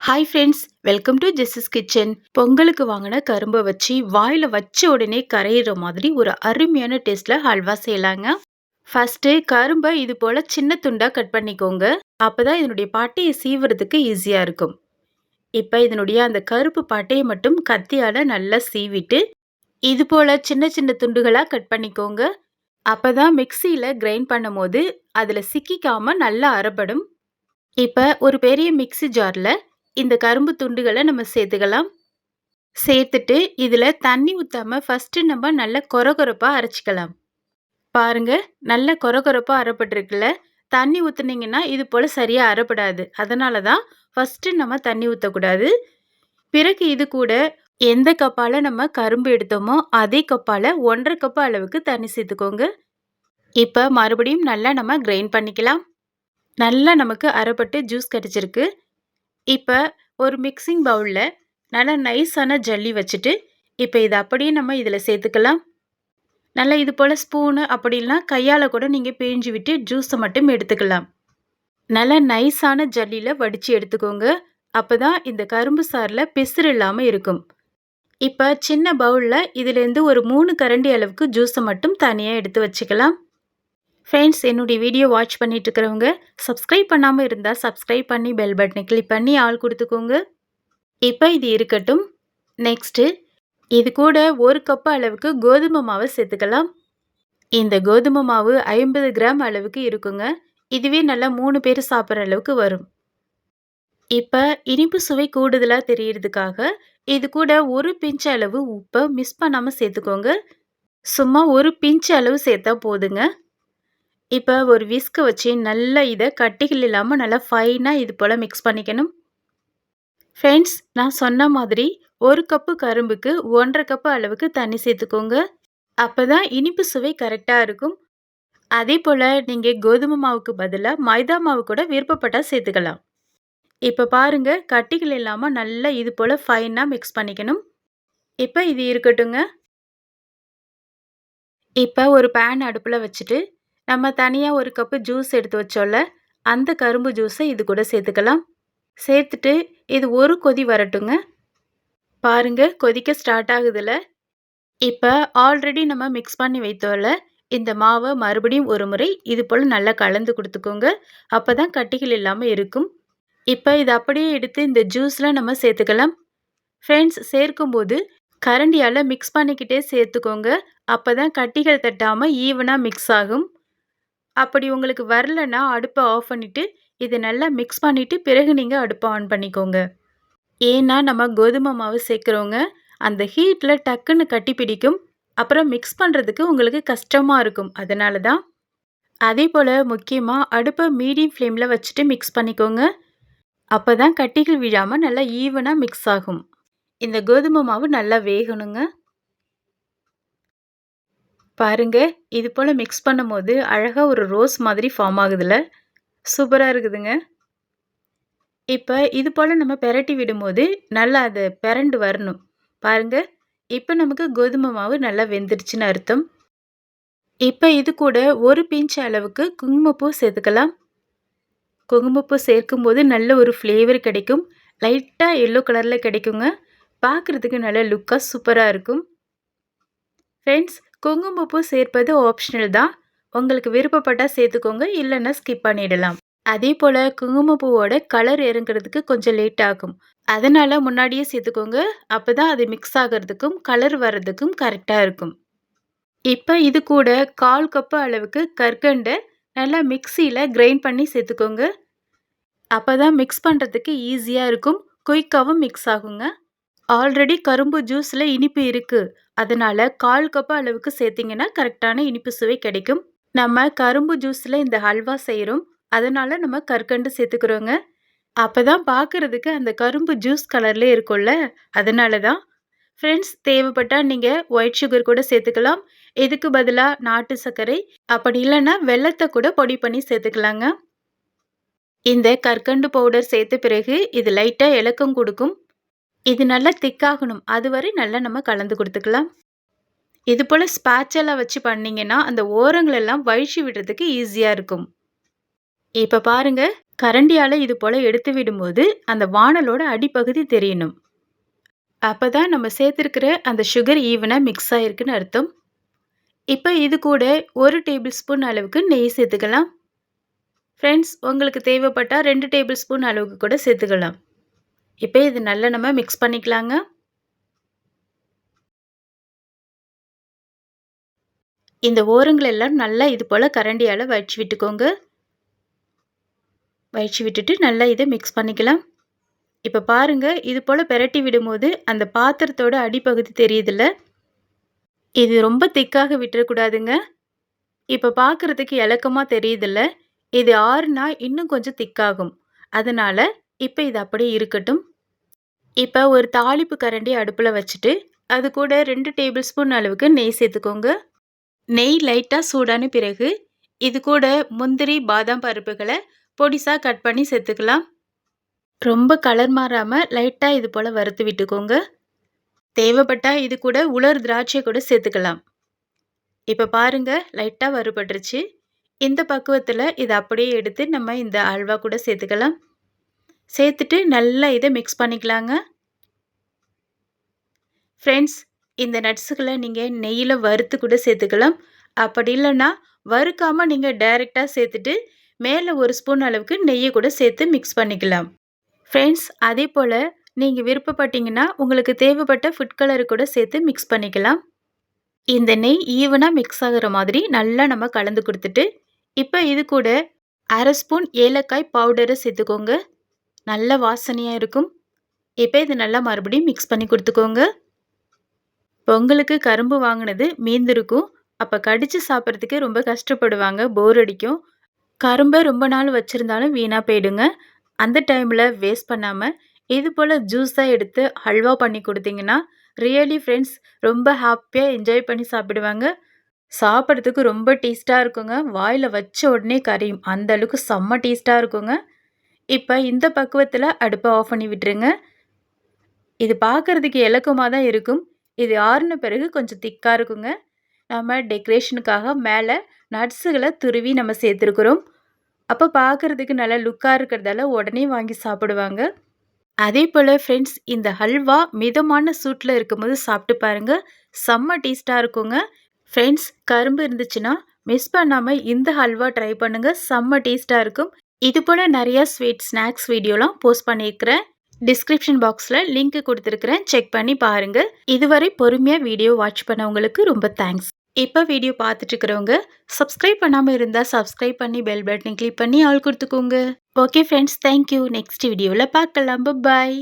Hi friends welcome to Jesus kitchen பொங்கலுக்கு வாங்கின கரும்பை வச்சு வாயில் வச்ச உடனே கரையிற மாதிரி ஒரு அருமையான டேஸ்ட்டில் ஹல்வா செய்யலாங்க. ஃபஸ்ட்டு கரும்பை இது போல் சின்ன துண்டாக கட் பண்ணிக்கோங்க. அப்போ தான் இதனுடைய பாட்டையை சீவுறதுக்கு ஈஸியாக இருக்கும். இப்போ இதனுடைய அந்த கருப்பு பாட்டையை மட்டும் கத்தியால் நல்லா சீவிட்டு இது போல் சின்ன சின்ன துண்டுகளாக கட் பண்ணிக்கோங்க. அப்போ தான் மிக்சியில் கிரைண்ட் பண்ணும் போது அதில் சிக்கிக்காமல் நல்லா அறப்படும். இப்போ ஒரு பெரிய மிக்சி ஜாரில் இந்த கரும்பு துண்டுகளை நம்ம சேர்த்துக்கலாம். சேர்த்துட்டு இதில் தண்ணி ஊற்றாமல் ஃபஸ்ட்டு நம்ம நல்லா கொரகொரப்பாக அரைச்சிக்கலாம். பாருங்கள் நல்லா கொரகொரப்பாக அரைப்பட்டிருக்குல்ல. தண்ணி ஊற்றுனீங்கன்னா இது போல் சரியாக அரைப்படாது. அதனால தான் ஃபஸ்ட்டு நம்ம தண்ணி ஊற்றக்கூடாது பிறகு இது கூட எந்த கப்பால் நம்ம கரும்பு எடுத்தோமோ அதே கப்பால் ஒன்றரை கப்பு அளவுக்கு தண்ணி சேர்த்துக்கோங்க. இப்போ மறுபடியும் நல்லா நம்ம கிரைண்ட் பண்ணிக்கலாம். நல்லா நமக்கு அரைப்பட்டு ஜூஸ் கிடச்சிருக்கு. இப்போ ஒரு மிக்சிங் பவுலில் நல்லா நைஸான ஜல்லி வச்சுட்டு இப்போ இதை அப்படியே நம்ம இதில் சேர்த்துக்கலாம். நல்லா இது போல் ஸ்பூனு அப்படின்னா கையால் கூட நீங்கள் பிழிஞ்சு விட்டு ஜூஸை மட்டும் எடுத்துக்கலாம். நல்லா நைஸான ஜல்லியில் வடித்து எடுத்துக்கோங்க. அப்போ தான் இந்த கரும்பு சாரில் பிசுறு இல்லாமல் இருக்கும். இப்போ சின்ன பவுலில் இதுலேருந்து ஒரு மூணு கரண்டி அளவுக்கு ஜூஸை மட்டும் தனியாக எடுத்து வச்சுக்கலாம். ஃப்ரெண்ட்ஸ் என்னுடைய வீடியோ வாட்ச் பண்ணிட்டு இருக்கிறவங்க சப்ஸ்கிரைப் பண்ணாமல் இருந்தால் சப்ஸ்கிரைப் பண்ணி பெல் பட்டனை கிளிக் பண்ணி ஆள் கொடுத்துக்கோங்க. இப்போ இது இருக்கட்டும். நெக்ஸ்ட்டு இது கூட ஒரு கப்பு அளவுக்கு கோதுமை மாவை சேர்த்துக்கலாம். இந்த கோதுமை மாவு ஐம்பது கிராம் அளவுக்கு இருக்குங்க. இதுவே நல்லா மூணு பேர் சாப்பிட்ற அளவுக்கு வரும். இப்போ இனிப்பு சுவை கூடுதலாக தெரியறதுக்காக இது கூட ஒரு பிஞ்ச் அளவு உப்பை மிஸ் பண்ணாமல் சேர்த்துக்கோங்க. சும்மா ஒரு பிஞ்ச் அளவு சேர்த்தா போதுங்க. இப்போ ஒரு விஸ்க்கு வச்சு நல்லா இதை கட்டிகள் இல்லாமல் நல்லா ஃபைனாக இது போல் மிக்ஸ் பண்ணிக்கணும். ஃப்ரெண்ட்ஸ் நான் சொன்ன மாதிரி ஒரு கப்பு கரும்புக்கு ஒன்றரை கப்பு அளவுக்கு தண்ணி சேர்த்துக்கோங்க. அப்போ தான் இனிப்பு சுவை கரெக்டாக இருக்கும். அதே போல் நீங்கள் கோதுமை மாவுக்கு பதிலாக மைதா மாவு கூட விருப்பப்பட்டால் சேர்த்துக்கலாம். இப்போ பாருங்கள் கட்டிகள் இல்லாமல் நல்லா இது போல் ஃபைனாக மிக்ஸ் பண்ணிக்கணும். இப்போ இது இருக்கட்டுங்க. இப்போ ஒரு பேன் அடுப்பில் வச்சுட்டு நம்ம தனியாக ஒரு கப்பு ஜூஸ் எடுத்து வச்சோல்ல அந்த கரும்பு ஜூஸை இது கூட சேர்த்துக்கலாம். சேர்த்துட்டு இது ஒரு கொதி வரட்டுங்க. பாருங்க கொதிக்க ஸ்டார்ட் ஆகுதுல. இப்போ ஆல்ரெடி நம்ம மிக்ஸ் பண்ணி வைத்தோம்ல இந்த மாவை மறுபடியும் ஒரு முறை இது போல் நல்லா கலந்து கொடுத்துக்கோங்க. அப்போ தான் கட்டிகள் இல்லாமல் இருக்கும். இப்போ இதை அப்படியே எடுத்து இந்த ஜூஸில் நம்ம சேர்த்துக்கலாம். ஃப்ரெண்ட்ஸ் சேர்க்கும்போது கரண்டியால் மிக்ஸ் பண்ணிக்கிட்டே சேர்த்துக்கோங்க. அப்போ தான் கட்டிகள் தட்டாமல் ஈவனாக மிக்ஸ் ஆகும். அப்படி உங்களுக்கு வரலன்னா அடுப்பை ஆஃப் பண்ணிவிட்டு இதை நல்லா மிக்ஸ் பண்ணிவிட்டு பிறகு நீங்கள் அடுப்பை ஆன் பண்ணிக்கோங்க. ஏன்னா நம்ம கோதுமை மாவு சேர்க்குறவங்க அந்த ஹீட்டில் டக்குன்னு கட்டி பிடிக்கும். அப்புறம் மிக்ஸ் பண்ணுறதுக்கு உங்களுக்கு கஷ்டமாக இருக்கும். அதனால தான் அதே போல் முக்கியமாக அடுப்பை மீடியம் ஃப்ளேமில் வச்சுட்டு மிக்ஸ் பண்ணிக்கோங்க. அப்போ தான் கட்டிகள் விழாமல் நல்லா ஈவனாக மிக்ஸ் ஆகும். இந்த கோதுமை மாவு நல்லா வேகணுங்க. பாருங்கள் இது போல் மிக்ஸ் பண்ணும்போது அழகாக ஒரு ரோஸ் மாதிரி ஃபார்ம் ஆகுதுல்ல சூப்பராக இருக்குதுங்க. இப்போ இது போல் நம்ம பெரட்டி விடும்போது நல்லா அது பெரண்டு வரணும். பாருங்க இப்போ நமக்கு கோதுமை மாவு நல்லா வெந்துடுச்சுன்னு அர்த்தம். இப்போ இது கூட ஒரு பிஞ்ச் அளவுக்கு குங்குமப்பூ சேர்த்துக்கலாம். குங்குமப்பூ சேர்க்கும்போது நல்ல ஒரு ஃப்ளேவர் கிடைக்கும். லைட்டாக எல்லோ கலரில் கிடைக்குங்க. பார்க்குறதுக்கு நல்ல லுக்காக சூப்பராக இருக்கும். ஃப்ரெண்ட்ஸ் குங்குமப்பூ சேர்ப்பது ஆப்ஷனல் தான். உங்களுக்கு விருப்பப்பட்டால் சேர்த்துக்கோங்க இல்லைன்னா ஸ்கிப் பண்ணிடலாம். அதே போல் குங்குமப்பூவோட கலர் இறங்குறதுக்கு கொஞ்சம் லேட் ஆகும். அதனால் முன்னாடியே சேர்த்துக்கோங்க. அப்போ தான் அது மிக்ஸ் ஆகிறதுக்கும் கலர் வர்றதுக்கும் கரெக்டாக இருக்கும். இப்போ இது கூட கால் கப்பு அளவுக்கு கற்கண்டை நல்லா மிக்சியில் கிரைண்ட் பண்ணி சேர்த்துக்கோங்க. அப்போ தான் மிக்ஸ் பண்ணுறதுக்கு ஈஸியாக இருக்கும். குயிக்காகவும் மிக்ஸ் ஆகுங்க. ஆல்ரெடி கரும்பு ஜூஸில் இனிப்பு இருக்குது அதனால் கால் கப்பு அளவுக்கு சேர்த்திங்கன்னா கரெக்டான இனிப்பு சுவை கிடைக்கும். நம்ம கரும்பு ஜூஸில் இந்த ஹல்வா செய்கிறோம் அதனால் நம்ம கற்கண்டு சேர்த்துக்கிறோங்க. அப்போ தான் பார்க்குறதுக்கு அந்த கரும்பு ஜூஸ் கலர்லேயே இருக்கும்ல. அதனால தான் ஃப்ரெண்ட்ஸ் தேவைப்பட்டால் நீங்கள் ஒயிட் சுகர் கூட சேர்த்துக்கலாம். இதுக்கு பதிலாக நாட்டு சர்க்கரை அப்படி இல்லைன்னா வெள்ளத்தை கூட பொடி பண்ணி சேர்த்துக்கலாங்க. இந்த கற்கண்டு பவுடர் சேர்த்த பிறகு இது லைட்டாக இலக்கம் கொடுக்கும். இது நல்லா திக்காகணும் அதுவரை நல்லா நம்ம கலந்து கொடுத்துக்கலாம் இது போல் ஸ்பேச்செல்லாம் வச்சு பண்ணிங்கன்னா அந்த ஓரங்களெல்லாம் வழிச்சு விடுறதுக்கு ஈஸியாக இருக்கும் இப்போ பாருங்கள் கரண்டியால் இது போல் எடுத்து விடும்போது, அந்த வானலோட அடிப்பகுதி தெரியணும். அப்போ தான் நம்ம சேர்த்துருக்கிற அந்த சுகர் ஈவனாக மிக்ஸ் ஆயிருக்குன்னு அர்த்தம். இப்போ இது கூட ஒரு டேபிள் ஸ்பூன் அளவுக்கு நெய் சேர்த்துக்கலாம். ஃப்ரெண்ட்ஸ் உங்களுக்கு தேவைப்பட்டால் ரெண்டு டேபிள் ஸ்பூன் அளவுக்கு கூட சேர்த்துக்கலாம். இப்போ இது நல்லா நம்ம மிக்ஸ் பண்ணிக்கலாங்க. இந்த ஓரங்கள் எல்லாம் நல்லா இது போல் கரண்டியால் வச்சு விட்டுக்கோங்க. வச்சு விட்டுட்டு நல்லா இதை மிக்ஸ் பண்ணிக்கலாம். இப்போ பாருங்க, இது போல் பெரட்டி விடும்போது அந்த பாத்திரத்தோட அடிப்பகுதி தெரியுதுல்ல? இது ரொம்ப திக்காக விட்டுறக்கூடாதுங்க. இப்போ பார்க்கறதுக்கு இலக்கமாக தெரியுதில்ல இது ஆறுனா இன்னும் கொஞ்சம் திக்காகும். அதனால் இப்போ இது அப்படியே இருக்கட்டும். இப்போ ஒரு தாளிப்பு கரண்டி அடுப்பில் வச்சுட்டு, அது கூட ரெண்டு டேபிள் ஸ்பூன் அளவுக்கு நெய் சேர்த்துக்கோங்க. நெய் லைட்டாக சூடான பிறகு, இது கூட முந்திரி, பாதாம் பருப்புகளை பொடிசாக கட் பண்ணி சேர்த்துக்கலாம். ரொம்ப கலர் மாறாமல் லைட்டாக இது போல் வறுத்து விட்டுக்கோங்க. தேவைப்பட்டால் இது கூட உலர் திராட்சை கூட சேர்த்துக்கலாம். இப்போ பாருங்கள் லைட்டாக வறுபட்டுருச்சு. இந்த பக்குவத்தில் இதை அப்படியே எடுத்து நம்ம இந்த அல்வா கூட சேர்த்துக்கலாம். சேர்த்துட்டு நல்லா இதை மிக்ஸ் பண்ணிக்கலாங்க. ஃப்ரெண்ட்ஸ் இந்த நட்ஸுகளை நீங்கள் நெய்யில் வறுத்து கூட சேர்த்துக்கலாம். அப்படி இல்லைன்னா வறுக்காமல் நீங்கள் டைரெக்டாக சேர்த்துட்டு, மேலே ஒரு ஸ்பூன் அளவுக்கு நெய்யை கூட சேர்த்து மிக்ஸ் பண்ணிக்கலாம். ஃப்ரெண்ட்ஸ் அதே போல் நீங்கள் விருப்பப்பட்டீங்கன்னா, உங்களுக்கு தேவைப்பட்ட ஃபுட் கலர் கூட சேர்த்து மிக்ஸ் பண்ணிக்கலாம். இந்த நெய் ஈவனாக மிக்ஸ் ஆகுற மாதிரி நல்லா நம்ம கலந்து கொடுத்துட்டு இப்போ இது கூட அரை ஸ்பூன் ஏலக்காய் பவுடரை சேர்த்துக்கோங்க. நல்ல வாசனையாக இருக்கும். இப்போ இது நல்லா மறுபடியும் மிக்ஸ் பண்ணி கொடுத்துக்கோங்க பொங்கலுக்கு கரும்பு வாங்கினது மீந்திருக்கும். அப்போ கடித்து சாப்பிட்றதுக்கு ரொம்ப கஷ்டப்படுவாங்க. போர் அடிக்கும். கரும்பை ரொம்ப நாள் வச்சுருந்தாலும் வீணாக போயிடுங்க. அந்த டைமில் வேஸ்ட் பண்ணாமல் இது போல் ஜூஸாக எடுத்து ஹல்வா பண்ணி கொடுத்தீங்கன்னா ரியலி ஃப்ரெண்ட்ஸ் ரொம்ப ஹாப்பியாக என்ஜாய் பண்ணி சாப்பிடுவாங்க. சாப்பிட்றதுக்கு ரொம்ப டேஸ்ட்டாக இருக்குங்க. வாயில் வச்ச உடனே கரையும். அந்த அளவுக்கு செம்ம டேஸ்ட்டாக இருக்குங்க. இப்போ இந்த பக்குவத்தில் அடுப்பை ஆஃப் பண்ணி விட்டுருங்க. இது பார்க்கறதுக்கு இலக்கமாக தான் இருக்கும். இது ஆறுன பிறகு கொஞ்சம் திக்காக இருக்குங்க. நம்ம டெக்கரேஷனுக்காக மேலே நட்ஸுகளை துருவி நம்ம சேர்த்துருக்குறோம் அப்போ பார்க்கறதுக்கு நல்லா லுக்காக இருக்கிறதால உடனே வாங்கி சாப்பிடுவாங்க. அதே போல் ஃப்ரெண்ட்ஸ் இந்த ஹல்வா மிதமான சூட்டில் இருக்கும்போது சாப்பிட்டு பாருங்க. செம்ம டேஸ்ட்டாக இருக்குங்க. ஃப்ரெண்ட்ஸ் கரும்பு இருந்துச்சுன்னா, மிஸ் பண்ணாமல் இந்த ஹல்வா ட்ரை பண்ணுங்கள் செம்ம டேஸ்ட்டாக இருக்கும். இது போல் நிறையா ஸ்வீட் ஸ்நாக்ஸ் வீடியோலாம் போஸ்ட் பண்ணியிருக்கிறேன். டிஸ்கிரிப்ஷன் பாக்ஸில் லிங்க் கொடுத்துருக்குறேன் செக் பண்ணி பாருங்கள் இதுவரை பொறுமையாக வீடியோ வாட்ச் பண்ணவங்களுக்கு ரொம்ப தேங்க்ஸ். இப்போ வீடியோ பார்த்துட்டு இருக்கிறவங்க, சப்ஸ்கிரைப் பண்ணாமல் இருந்தால் சப்ஸ்கிரைப் பண்ணி பெல் பட்டனை கிளிக் பண்ணி ஆள் கொடுத்துக்கோங்க okay friends thank you. Next வீடியோவில் பார்க்கலாம். பாய்